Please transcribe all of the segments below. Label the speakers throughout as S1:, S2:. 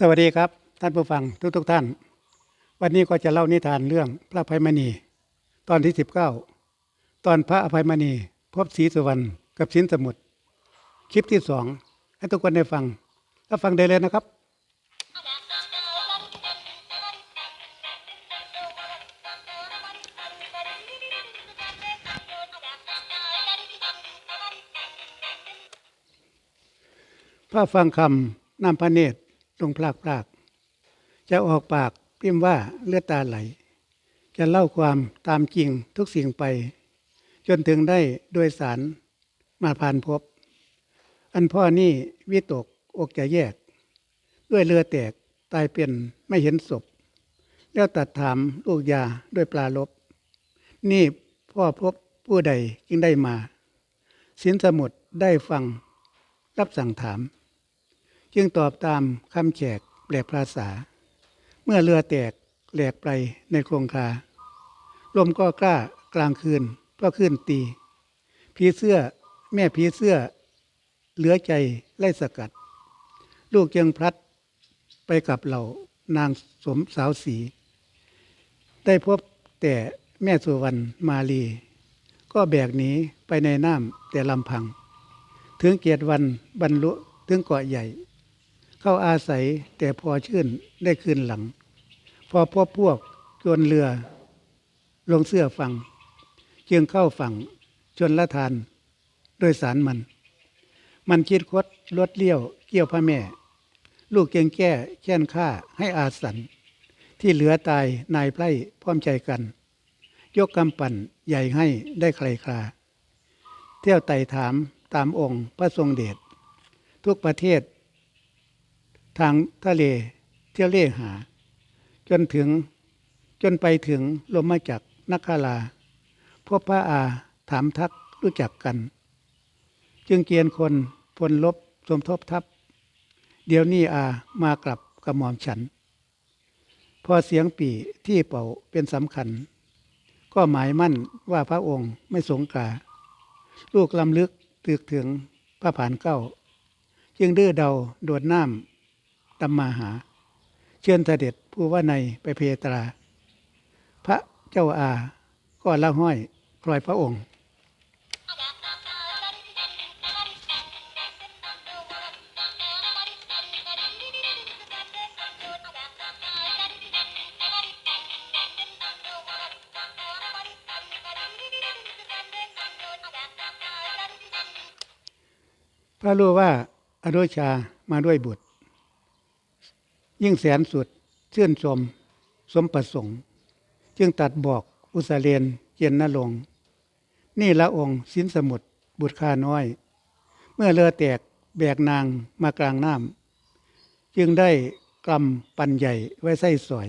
S1: สวัสดีครับท่านผู้ฟังทุกทุกๆท่าน วันนี้ก็จะเล่านิทานเรื่องพระอภัยมณี ตอนที่สิบเก้าตอนพระอภัยมณี พบศรีสุวรรณกับสินสมุทรคลิปที่สองให้ทุกคนได้ฟังถ้าฟังได้เลยนะครับ พระฟังคำนำพระเนตร ลงพลากพลาก จะออกปากพิมพ์ว่าเลือดตาไหล จะเล่าความตามจริงทุกสิ่งไป จนถึงได้โดยสารมาผ่านพบ อันพ่อนี่วิตกอกจะแยก ด้วยเรือแตกตายเป็นไม่เห็นศพ แล้วตัดถามลูกยาด้วยปลาลบ นี่พ่อพบผู้ใดจึงได้มาสินสมุดได้ฟังรับสั่งถาม จึงตอบตามคำแขกแปลภาษา เมื่อเรือแตกแหลกไปในโครงคาลมก็กล้ากลางคืนก็ขึ้นตี ผีเสื้อแม่ผีเสื้อ เหลือใจไล่สกัด ลูกยังพลัดไปกับเหล่านางสมสาวสี ได้พบแต่แม่สุวรรณมาลี ก็แบกหนีไปในน้ำแต่ลำพัง ถึงเกียรติวันบรรลุถึงเกาะใหญ่ เข้าอาศัยแต่พอชื่นได้คืนหลัง พอพบพวกจวนเรือ ลงเสื้อฝั่งจึงเข้าฝั่งชนละทานโดยสารมัน มันคิดคดลดเลี้ยวเกี่ยวพระแม่ ลูกเกียงแก้แค้นฆ่าให้อาสัน ที่เหลือตายนายไพร่พร้อมใจกัน ยกกำปั่นใหญ่ให้ได้ใครคลาเที่ยวไต่ถามตามองค์พระทรงเดชทุกประเทศ ทางทะเลเที่ยวเล่หา จนถึงจนไปถึงลมมาจากนักคาลาพบพระอาถามทักรู้จักกัน จึงเกียนคนพลลบสมทบทัพ เดี๋ยวนี้อามากลับกระหม่อมฉัน พอเสียงปีที่เป่าเป็นสำคัญ ก็หมายมั่นว่าพระองค์ไม่สงกา ลูกลำลึกตึกถึงพระผานเก้า จึงดื้อเดาโดดน้ำ ตำมาหา เชิญเสด็จผู้ว่าในไปเพตรา พระเจ้าอาก็ละห้อยคลอยพระองค์ พระรู้ว่าอนุชามาด้วยบุตร ยิ่งแสนสุดเชื่นชม สมประสงค์ จึงตัดบอกอุสาเลนเจนนลง นี่ละองค์สินสมุทรบุตรข้าน้อย เมื่อเรือแตกแบกนางมากลางน้ำจึงได้กลำปันใหญ่ไว้ใส่สอย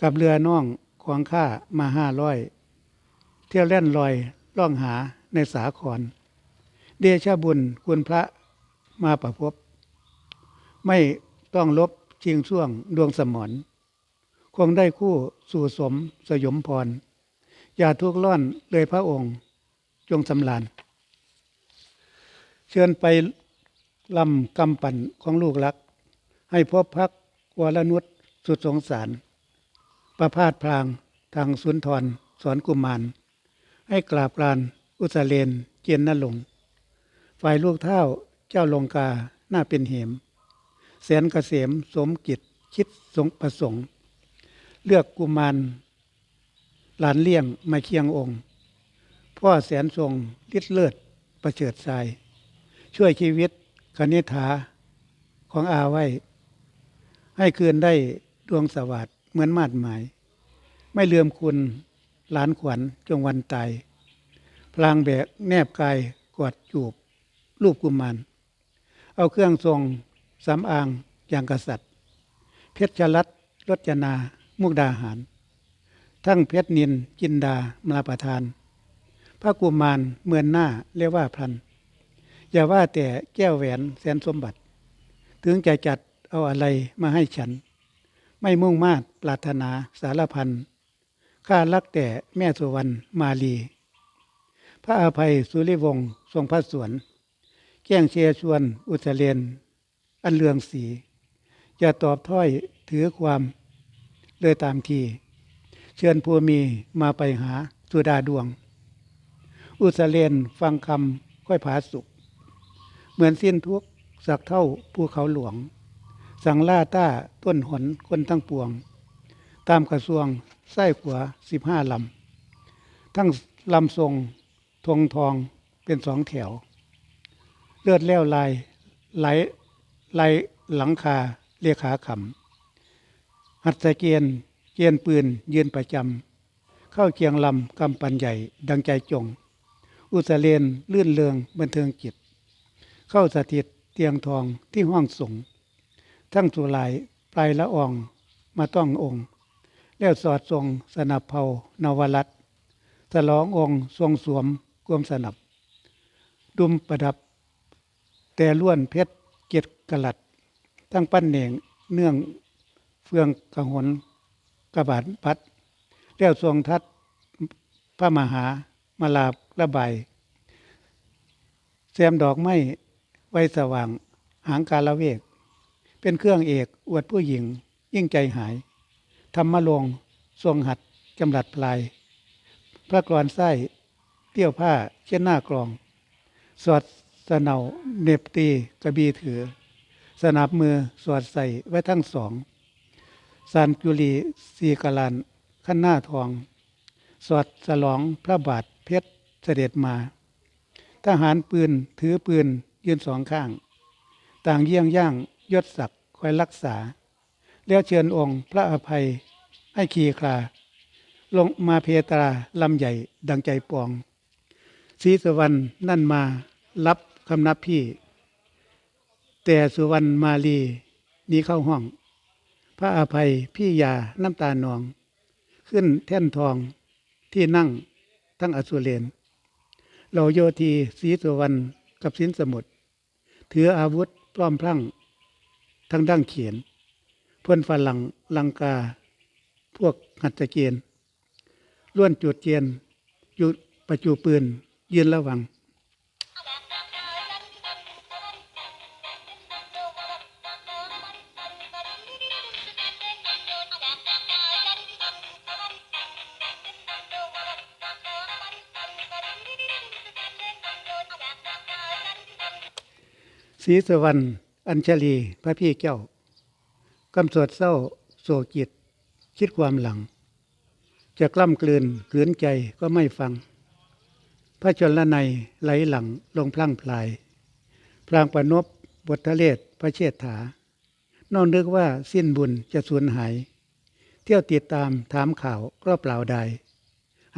S1: กับเรือน่องของข้ามาห้าร้อย เที่ยวเล่นลอยล่องหาในสาคร เดชบุญคุณพระมาประพบ ไม่ต้องลบ ชิงช่วงดวงสมรคงได้คู่สู่สมสยมพร อย่าทุกข์ร้อนเลยพระองค์จงสำลานเชิญไปลำกำปั่นของลูกรัก ให้พบพักวรนุษสุดสงสาร ประพาสพรางทางสุนทรสอนกุมาร ให้กราบกรานอุสาเลนเจียนนลง ฝ่ายลูกเท่าเจ้าลงกาหน้าเป็นเหม แสนเกษมสมกิจคิดสงประสงค์ เลือกกุมารหลานเลี่ยงมาเคียงองค์ พ่อแสนทรงลิดเลิศประเฉิดทราย ช่วยชีวิตคณิฐาของอาไว้ ให้คืนได้ดวงสวัสดเหมือนมาดหมาย ไม่เลืมคุณหลานขวัญจงวันตาย พลางแบกแนบกายกอดจูบ รูปกุมาร เอาเครื่องทรง สำอางอย่างกษัตริย์ เพชรชลัดรจนา มุกดาหาร ทั้งเพชรนินจินดามาประทาน พระกุมารเมือนหน้าเรียกว่าพลัน อย่าว่าแต่แก้วแหวนแสนสมบัติ ถึงจะจัดเอาอะไรมาให้ฉัน ไม่มุ่งมาตรปรารถนาสารพันข้ารักแต่แม่สุวรรณมาลี พระอภัยสุริวงศ์ทรงพระสวน แก้งเชียชวนอุตเลน อันเลืองสี อย่าตอบถ้อยถือความเลยตามที เชิญผู้มีมาไปหาสุดาดวง อุสเลนฟังคำค่อยผาสุข เหมือนสิ้นทุกสักเท่าภูเขาหลวง สั่งล่าต้าต้นหนคนทั้งปวง ตามกระทรวงไส้ขวาสิบห้าลำ ทั้งลำทรงธงทองเป็นสองแถว เลือดแล้วลายไหล ไหลหลังคาเรียขาขำหัดสะเกียนเกียนปืนยืนประจำเข้าเคียงลำกำปันใหญ่ ดังใจจง อุสเลนลื่นเลืองบันเทิงจิต เข้าสถิตเตียงทองที่ห้องสงทั้งสุหลายปลายละอองมาต้ององค์ แล้วสอดทรงสนับเผานวรัตสลององค์ทรงสวมกวมสนับ ดุมประดับ แต่ล้วนเพชร เกียรติกลัดทั้งปั้นเหน่งเนื่องเฟืองกระหนกระบาดพัดแล้วทรงทัดพระมหามาลาระบายแซมดอกไม้ไว้สว่างหางกาละเวก เป็นเครื่องเอกอวดผู้หญิง ยิ่งใจหายธรรมลงทรงหัดจำรัดปลาย พระกรอนไส้เตี้ยวผ้าเช่นหน้ากรองสวด สะเหนาเน็บตีกระบีถือ สนับมือสวดใส่ไว้ทั้งสองสันจุลีสีกลันขั้นหน้าทอง สวดสลองพระบาทเพชรเสด็จมา ทหารปืนถือปืนยืนสองข้าง ต่างเยี่ยงย่างยศศักดิ์คอยรักษา แล้วเชิญองค์พระอภัยให้ขีคลา ลงมาเพตราลำใหญ่ดังใจปองศรีสวรรณนั่นมารับ คำนับพี่ แต่สุวรรณมาลีหนี้เข้าห้อง พระอภัยพี่ยาน้ำตาหนอง ขึ้นแท่นทองที่นั่งทั้งอสุเรนเราโยทีศรีสุวรรณกับสินสมุทรถืออาวุธปล้อมพลั่งทั้งดั้งเขียนเพื่อนฝรั่งลังกา พวกหัตถเกียนล้วนจุดเจียนจุดประจูปืนยืนระวัง ศรีสวรรณอัญชลีพระพี่เจ้ากำสวดเศร้าโศกจิต คิดความหลัง จะกล้ำกลืนขืนใจก็ไม่ฟัง พระชนละในไหลหลังลงพลั่งพลายพรางประนบบททะเลศพระเชษฐานอนนึกว่าสิ้นบุญจะสูญหาย เที่ยวติดตามถามข่าวก็เปล่าใด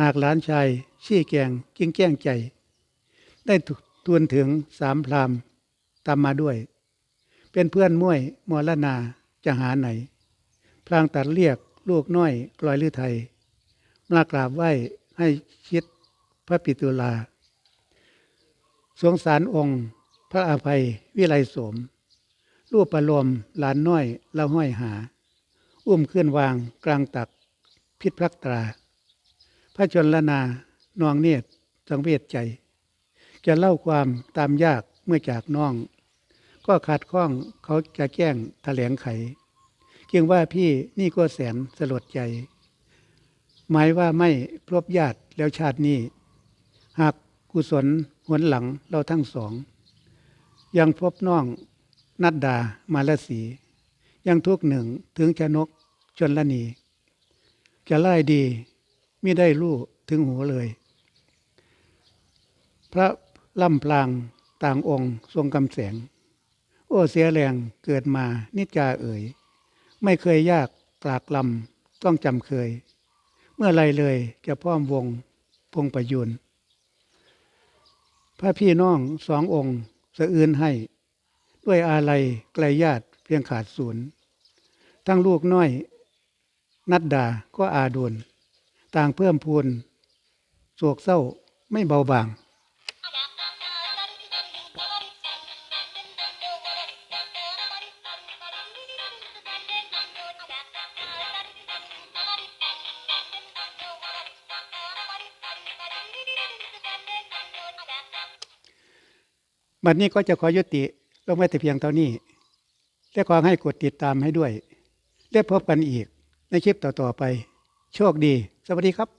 S1: หากหลานชายชี้แกงกิ้งแก้งใจ ได้ทวนถึงสามพราม ตามมาด้วย เป็นเพื่อนม่วยมรนาจะหาไหน พลางตัดเรียกลูกน้อยกลอยลือไทยมากราบไหว้ให้ชิดพระปิตุลา สงสารองค์ พระอภัยวิไลโสม รูปประลมหลานน้อยเละห้อยหา อุ้มขึ้นวางกลางตักพิษพลักตรา พระชนละนานองเนตรสังเวชใจ จะเล่าความตามยากเมื่อจากน้อง ก็ขาดข้องเขาจะแจ้งแถลงไข เกียงว่าพี่นี่ก็แสนสลดใจ หมายว่าไม่พบญาติแล้วชาตินี้ หากกุศลหวนหลังเราทั้งสอง ยังพบน้องนัดดามาลสี ยังทุกหนึ่งถึงชนกชนละนีจะไล่ดีไม่ได้รู้ถึงหูเลย พระล่ำพลางต่างองค์ทรงกำแสง โอ้เสียแรงเกิดมานิจาเอ่ยไม่เคยยากตรากลำต้องจำเคย เมื่อไรเลยจะพ่อมวงพงประยุนพระพี่น้องสององค์สะอื่นให้ ด้วยอาลัยไกลญาติเพียงขาดศูนย์ ทั้งลูกน้อย นัดดาก็อาดุลต่างเพิ่มพูนโศกเศร้าไม่เบาบาง บัดนี้ก็จะขอยุติลงไว้แต่เพียงเท่านี้และขอให้กดติดตามให้ด้วย และพบกันอีกในคลิปต่อๆไป โชคดี สวัสดีครับ